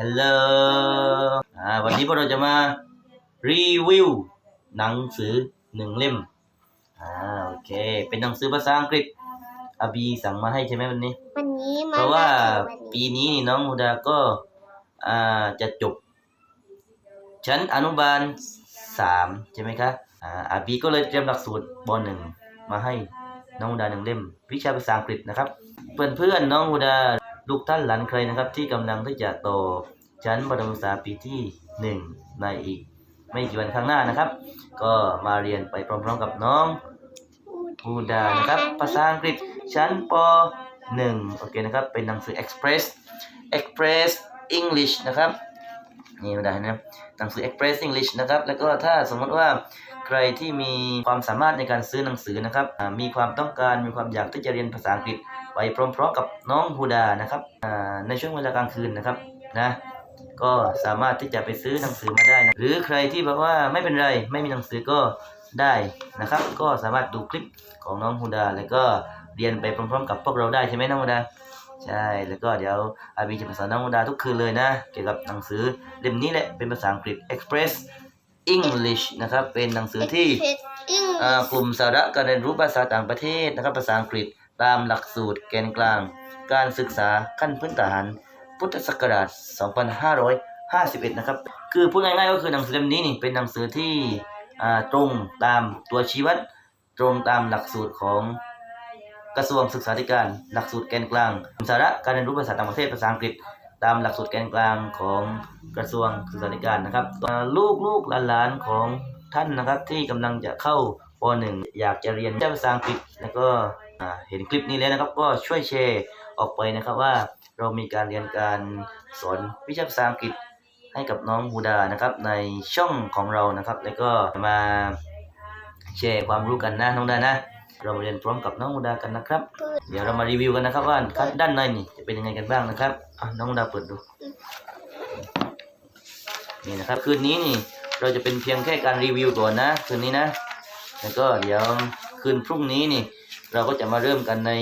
ฮัลโหลอ่าวันนี้พวกเราจะมารีวิวหนังสือหนึ่งเล่มอ่าโอเค เป็นหนังสือภาษาอังกฤษอาบีสั่งมาให้ใช่ไหมวันนี้ วันนี้มาเพราะว่าวันปีนี้นี้นี่น้องฮูดาก็อ่าจะจบชั้นอนุบาลสามใช่ไหมคะอ่าอาบีก็เลยเตรียมหลักสูตรบหนึ่งมาให้น้องฮูดาหนึ่งเล่ม วิชาภาษาอังกฤษนะครับ เพื่อนเพื่อนๆน้องฮูดา ลูกท่านหลานใครนะครับ ที่กำลังที่จะต่อชั้นประถมศึกษาปีที่หนึ่งในอีก ไม่กี่วันข้างหน้านะครับ ก็มาเรียนไปพร้อมๆกับน้องพูดานะครับภาษาอังกฤษชั้นป .1 โอเคนะครับ เป็นหนังสือ Express Express English นะครับ นี่ฮูดาเห็นไหนังสือ Express English นะครับ แล้วก็ถ้าสมมติว่าใครที่มีความสามารถในการซื้อหนังสือนะครับ มีความต้องการมีความอยากที่จะเรียนภาษาอังกฤษไปพร้อมๆกับน้องฮูดานะครับในช่วงเวลากลางคืนนะครับนะก็สามารถที่จะไปซื้อหนังสือมาได้นะหรือใครที่แบบว่าไม่เป็นไรไม่มีหนังสือก็ได้นะครับ ก็สามารถดูคลิปของน้องฮูดา แล้วก็เรียนไปพร้อมๆ กับพวกเราได้ใช่ไหมน้องฮูดา ใช่ แล้วก็เดี๋ยวอาบีจะมาสอนน้องฮูดาทุกคืนเลยนะ เกี่ยวกับหนังสือเล่มนี้แหละ เป็นภาษาอังกฤษ Express English นะครับ เป็นหนังสือที่เพชรอิงอ่ากลุ่มสาระการเรียนรู้ภาษาต่างประเทศนะครับ ภาษาอังกฤษตามหลักสูตรแกนกลาง การศึกษาขั้นพื้นฐาน พุทธศักราช 2551 นะครับ คือพูดง่ายๆก็คือหนังสือเล่มนี้นี่เป็นหนังสือที่อ่าตรงตามตัวชี้วัด ตรงตามหลักสูตรของ กระทรวงศึกษาธิการ หลักสูตรแกนกลางสาระการเรียนรู้ภาษาต่างประเทศภาษาอังกฤษ ตามหลักสูตรแกนกลางของกระทรวงศึกษาธิการนะครับ ลูกลูกหลานของท่านนะครับที่กำลังจะเข้าป .1 อยากจะเรียนภาษาอังกฤษแล้วก็เห็นคลิปนี้แล้วนะครับ ก็ช่วยแชร์ออกไปนะครับว่าเรามีการเรียนการสอนวิชาภาษาอังกฤษให้กับน้องฮูดานะครับ ในช่องของเรานะครับ แล้วก็มาแชร์ความรู้กันนะน้องดานะ เรามาเรียนพร้อมกับน้องฮูดากันนะครับ เดี๋ยวเรามารีวิวกันนะครับว่าด้านในนี่จะเป็นยังไงกันบ้างนะครับอะน้องฮูดาเปิดดู นี่นะครับคืนนี้นี่เราจะเป็นเพียงแค่การรีวิวก่อนนะคืนนี้นะ แล้วก็เดี๋ยวคืนพรุ่งนี้นี่ เราก็จะมาเริ่มกันใน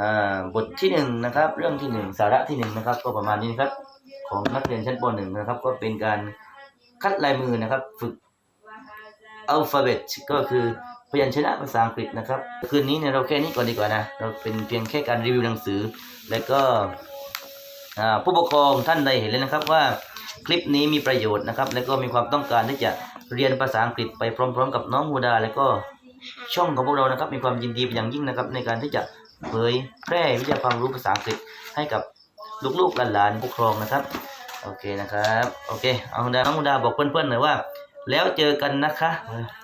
อ่าบทที่หนึ่งนะครับ เรื่องที่หนึ่งสาระที่หนึ่งนะครับ ก็ประมาณนี้นะครับ ของนักเรียนชั้นป .1 นะครับ ก็เป็นการคัดลายมือนะครับ ฝึก อัลฟาเบตก็คือพยัญชนะภาษาอังกฤษนะครับ คืนนี้เนี่ยเราแค่นี้ก่อนดีกว่านะ เราเป็นเพียงแค่การรีวิวหนังสือ แล้วก็ผู้ปกครองท่านใดเห็นเลยนะครับว่าคลิปนี้มีประโยชน์นะครับ แล้วก็มีความต้องการที่จะเรียนภาษาอังกฤษไปพร้อม ๆ กับน้องฮูดา แล้วก็ช่องของพวกเรานะครับ มีความยินดีเป็นอย่างยิ่งนะครับ ในการที่จะเผยแพร่วิชาความรู้ภาษาอังกฤษให้กับลูกๆหลานๆผู้ปกครองนะครับ โอเคนะครับ โอเค เอาคุณดาน้องคุณดาบอกเพื่อนๆหน่อยว่า แล้วเจอกันนะคะ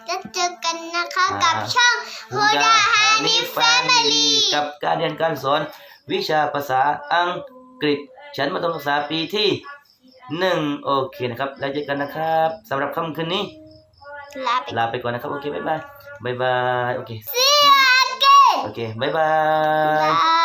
จะเจอกันนะคะอ่ากับช่องโฮดาฮา Honey นิแฟมิลี่กับการเรียนการสอนวิชาภาษาอังกฤษ ชั้นมัธยมศึกษาปีที่หนึ่งโอเคนะครับ แล้วเจอกันนะครับสำหรับค่ำคืนนี้ ลาไปลาไปก่อนนะครับ โอเค บ๊ายบาย บ๊ายบาย โอเค See you again โอเค บ๊ายบายบาย